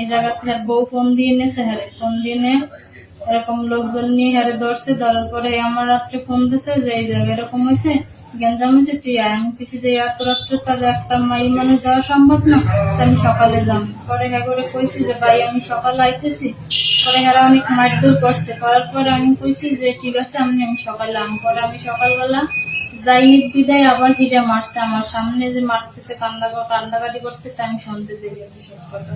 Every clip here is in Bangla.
এই জায়গা থেকে বউ ফোন দিয়ে নেছে হারে ফোন দিয়ে নে এরকম লোকজন নিয়ে হারে ধরছে, ধরার পরে আমার রাত্রে ফোন দিছে যে এই জায়গা এরকম হয়েছে। গেঞ্জাম হয়েছে তুই তাহলে একটা মাই মানুষ যাওয়া সম্ভব না? আমি সকালে যাম। পরে হ্যাঁ করে যে আমি সকালে আইতেছি। পরে হ্যাঁ অনেক মারধর করছে। করার পরে আমি কইছি যে, ঠিক আছে, আমি আমি সকালে আম। পরে আমি সকালবেলা যাই বিদায় আবার হিরে মারছে আমার সামনে যে মারতেছে, কান্দা কান্দাকাটি করতেছে, আমি গেছি সব কথা।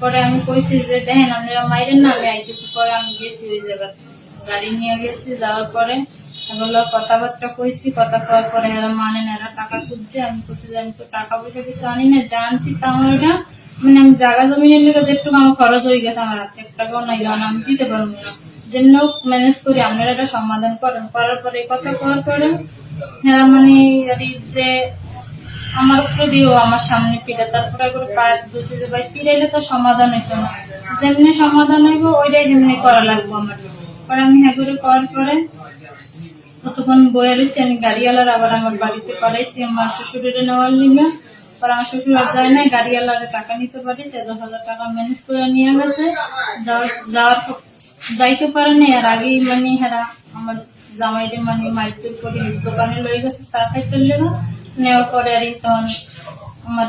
পরে আমি কইছি যে, দেখেন, আপনারা মাইরেন না, আমি আইতেছি। পরে আমি গেছি ওই জায়গা গাড়ি নিয়ে গেছি, যাওয়ার পরে এগুলো কথাবার্তা কইছি, কথা কওয়ার পরে এরা মানে না, এরা টাকা খুঁজছে। আমি যে, আমি তো টাকা পয়সা কিছু আনি না জানছি তাও এটা মানে আমি জায়গা জমিনের লিগে যেটুকু আমার খরচ হয়ে গেছে আমার হাতে। টাকাও নাই কারণ আমি দিতে পারব না। যেমন ম্যানেজ করি, আপনারা এটা সমাধান করেন। করার পরে কথা করার পরে হ্যাঁ মানে আর যে আমার উপরে দিও আমার সামনে পিড়ে তারপরে করে পায়ে বসে যে, ভাই, পিড়াইলে তো সমাধান হইতো না। যেমনি সমাধান হইব, ওইটাই যেমনি করা লাগবো আমার। পরে আমি হ্যাঁ করে করার পরে কতক্ষণ বয়ে রয়েছি, আমি গাড়িওয়ালার আবার আমার বাড়িতে পাঠাইছি আমার শ্বশুরের নেওয়ার লিগে। পরে আমার শ্বশুর আর যায় না গাড়িওয়ালার টাকা নিতে পারি দশ হাজার টাকা ম্যানেজ করে নিয়ে গেছে। যাওয়ার যাইতে পারে না আর আগেই মানে হেরা আমার জামাইরে মানে মাইতে করে দোকানে লই গেছে, চা খাইতে লেগে নেওয়ার পরে আর তখন আমার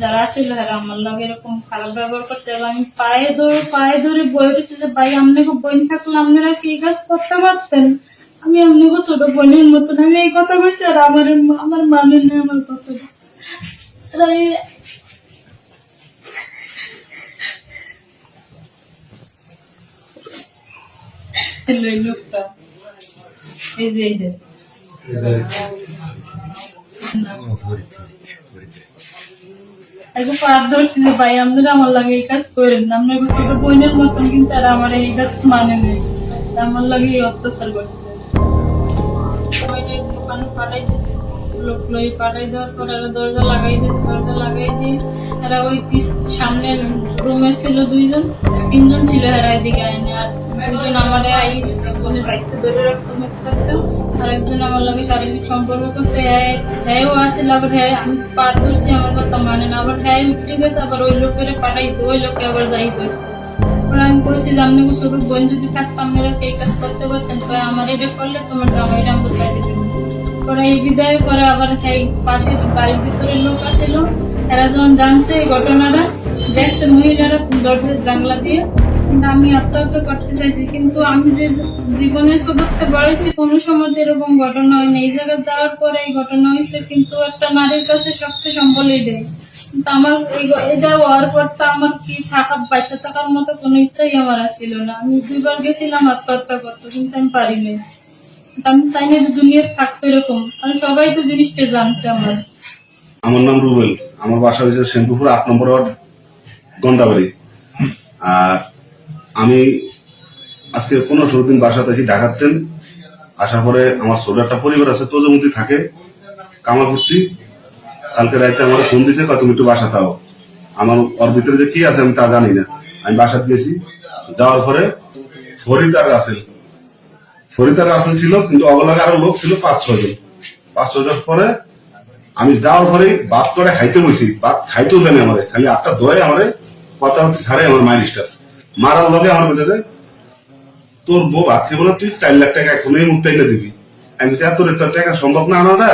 যারা ছিল আমার লগে এরকম খারাপ ব্যবহার করছে। এবং আমি পায়ে ধরে পায়ে ধরে বয়ে রয়েছে যে, ভাই, আপনাকে বোন থাকলে আপনারা কি কাজ করতে পারতেন? আমি আপনাকে ছোট বোনের মতন, আমি এই কথা কইছি, আর আমার আমার মানে নেই আমার কথা। এই লোকটা, এই যে, এই একটু পাঁচ ভাই, আপনারা আমার লাগে এই কাজ ছোট বোনের মতন কিন্তু আর আমার এই কাজ মানে নেই। আমার লাগে এই অত্যাচার করছে। দোকানে পাঠাই লোক লই পাঠাই দরজা দরজা দিয়ে এরা ওই সামনের রুমে ছিল দুইজন, তিনজন ছিল এরা এদিকে আইনে। আর আমার একজনের দায়িত্ব ধরে রাখছে আমার শারীরিক সম্পর্ক করছে হ্যাঁ হ্যাঁ আমি পার করছি আমার কথা মানে না, আবার হ্যাঁ উঠে গেছে, আবার ওই পাঠাইতে ওই আবার যাই করছে। আমি যে বোন যদি থাকতাম মেয়েরা এই কাজ করতে পারতেন? তো আমার এটা করলে তোমার জামাইটা আমি দিতে পরে এই বিদায় পরে আবার সেই পাশে বাড়ির ভিতরে লোক আসছিল এরা যখন জানছে এই ঘটনাটা দেখছে মহিলারা দরজার জানলা দিয়ে। কিন্তু আমি আত্মহত্যা করতে চাইছি। কিন্তু আমি যে জীবনে ছোটতে বড়েছি কোনো সময় এরকম ঘটনা হয়নি। এই জায়গায় যাওয়ার পরে এই ঘটনা হয়েছে, কিন্তু একটা নারীর কাছে সবচেয়ে সম্বলই দেয় কিন্তু আমার এটা হওয়ার পর তো আমার কি থাকা বাচ্চা থাকার মতো কোনো ইচ্ছাই আমার আর ছিল না। আমি দুইবার গেছিলাম আত্মহত্যা করতে, কিন্তু আমি পারিনি। আমি চাই না যে দুনিয়ার থাকতো এরকম। কারণ সবাই তো জিনিসটা জানছে আমার। আমার নাম রুবেল। আমার বাসা হয়েছে শ্যাম্পুপুর আট নম্বর ওয়ার্ড। গন্ডাবাড়ি আর আমি আজকে পনেরো ষোলো দিন বাসাতে আছি ঢাকাতেন আসার পরে আমার ছোট একটা পরিবার আছে তোজমতি থাকে, কামা করছি। কালকে রাইতে আমার ফোন দিছে তুমি একটু বাসা তাও আমার ওর ভিতরে যে কি আছে আমি তা জানি না। আমি বাসাতে গেছি। যাওয়ার পরে ফরিদ আর রাসেল ফরিদ ছিল, কিন্তু অগলাগে আরও লোক ছিল পাঁচ ছয় জন। পাঁচ ছয় জন পরে আমি যাওয়ার পরে ভাত করে খাইতে বসি ভাত খাইতেও দেন আমারে, খালি আটটা দয়ে আমারে কথা হচ্ছে, ছাড়ে, আমার মাইন্ড স্টার মারার লগে আমার বেঁচে তোর বউ খেবো না তুই চার লাখ টাকা এখন এই মুহূর্তে দিবি। আমি এত রেট টাকা সম্ভব না আনাটা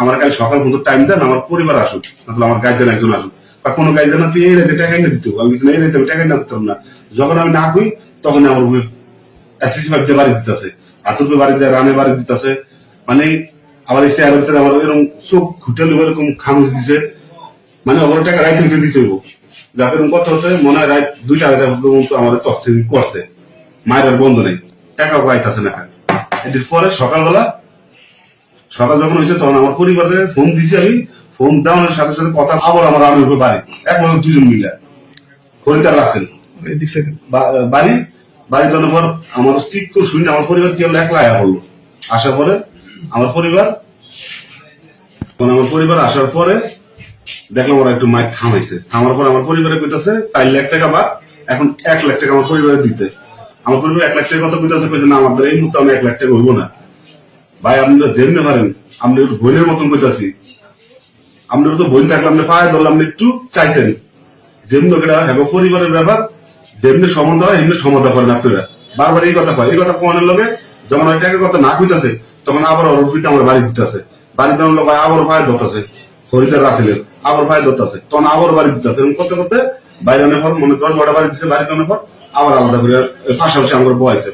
আমার কাল সকাল পর্যন্ত টাইম দেন, আমার পরিবার আসুক তাহলে আমার গাইডেন একজন আসুক। বা কোনো গাইডেন তুই এই রেটে টাকা এনে দিতে আমি এই আমি টাকা এনে দিতাম না। যখন আমি না কই তখন আমার বউ অ্যাসিস্ট বাড়িতে বাড়ি দিতেছে। হাতুর বাড়ি দিয়ে, রানে বাড়ি দিতেছে। মানে আবার এই চেয়ারের ভিতরে আমার এরকম চোখ খুঁটে এরকম খামুচ দিছে। মানে ওগুলো টাকা রাইতে দিতে হইব। এরকম কথা হচ্ছে, মনে হয় রাত দুইটা আড়াইটা আমাদের তফসিল করছে। মায়ের বন্ধ নেই। টাকাও পাইতেছে না। এটির পরে সকালবেলা, সকাল যখন হয়েছে, তখন আমার পরিবারের ফোন দিছি আমি। ফোন দেওয়ানোর সাথে সাথে কথা আবার আমার আমি উপরে বাড়ি। একমাত্র দুজন মিলে। খরিদার আছেন। বাড়ি। বাড়ি যাওয়ার পর আমার চিক করে শুনে আমার পরিবার কি হলো? একলা আয়া বলল আসার পরে আমার পরিবার আমার পরিবার আসার পরে দেখলাম ওরা একটু মাইক থামাইছে। থামার পর আমার পরিবারে কইতাছে, চার লাখ টাকা বা, এখন এক লাখ টাকা আমার পরিবারে দিতে। আমার পরিবার এক লাখ টাকার কথা কইতাছে, কইছে, না আমাদের এই মুহূর্তে আমি এক লাখ টাকা হইব না। ভাই, আপনারা যেমনি পারেন আপনি বোনের মতন কইতাছি। আপনার তো বোন থাকলে আপনি পায়ে ধরলে আপনি একটু চাইতেন। যেমনি ওটা হ্যাঁ পরিবারের ব্যাপার, যেমনি সম্বন্ধ হয়, এমনি সমাধা করেন আপনারা। বারবার এই কথা কয়। এই কথা কোনের লগে যখন ওই টাকার কথা না কইতাছে, তখন আবার ওর আমার বাড়ি দিতেছে। বাড়ি দেওয়ার লোক আবার পায়ে ধরতেছে। হরিদার রাসেলের আবার পায়ে ধরতেছে তখন আবার বাড়ি দিতেছে এরকম করতে করতে বাইরে আনার পর মনে করেন বড় বাড়ি দিচ্ছে বাড়ি দেওয়ার পর আবার আলাদা করে পাশাপাশি আমার বয়াইছে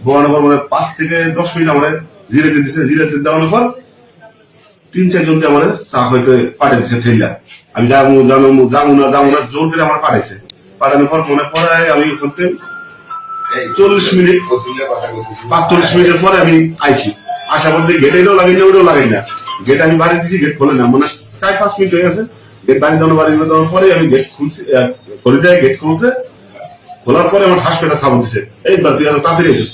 বোয়ানোর পর মানে পাঁচ থেকে দশ মিনিট আমার জিরে দিতেছে জিরে দেওয়ানোর পর তিন চারজন দিয়ে আমার চা হইতে পাঠিয়েছে ঠেলা আমি যাব জানো যাব না যাব না, জোর করে আমার পাঠাইছে। পাঠানোর পর মনে পড়ে আমি ওখান চল্লিশ মিনিট, পাঁচচল্লিশ মিনিটের পরে আমি আইছি। আসা বলতে গেট এলেও লাগাই না ওটাও লাগাই না। গেট আমি বাড়ি দিছি, গেট খোলে না মানে চার পাঁচ মিনিট হয়ে গেছে। গেট বাড়ি দেওয়ার বাড়ি দেওয়ার পরে আমি গেট খুলছি খোলে গেট খুলছে। খোলার পরে আমার হাসপাতাল খাবার দিছে। এইবার তুই তাড়াতাড়ি এসেছিস?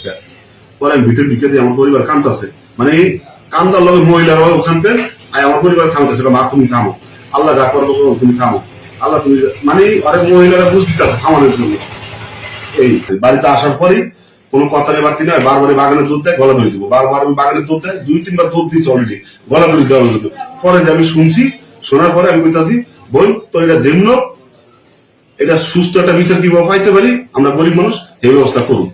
পরে আমি ভিতরে ঢুকে দিয়ে আমার পরিবার কান্দতেছে মানে এই কান্দার লগে মহিলারা ওখান থেকে আর আমার পরিবার থামতেছে মা, তুমি থামো। আল্লাহ যা করব তুমি থামো। আল্লাহ তুমি মানে অনেক মহিলারা বুঝতে থামানোর জন্য। এই বাড়িতে আসার পরেই কোনো কথা বাড়তি নয়। বারবারই বাগানে দুধ দেয় গলা ধরে দিব। বারবার আমি বাগানে দুধ দেয়, দুই, তিনবার দুধ দিচ্ছি অলরেডি গলা ধরে দেওয়ার জন্য পরে যে আমি শুনছি, শোনার পরে আমি বলতেছি বই তো এটা যেমন এটা সুস্থ একটা বিচার কীভাবে পাইতে পারি? আমরা গরিব মানুষ, এই ব্যবস্থা করুন।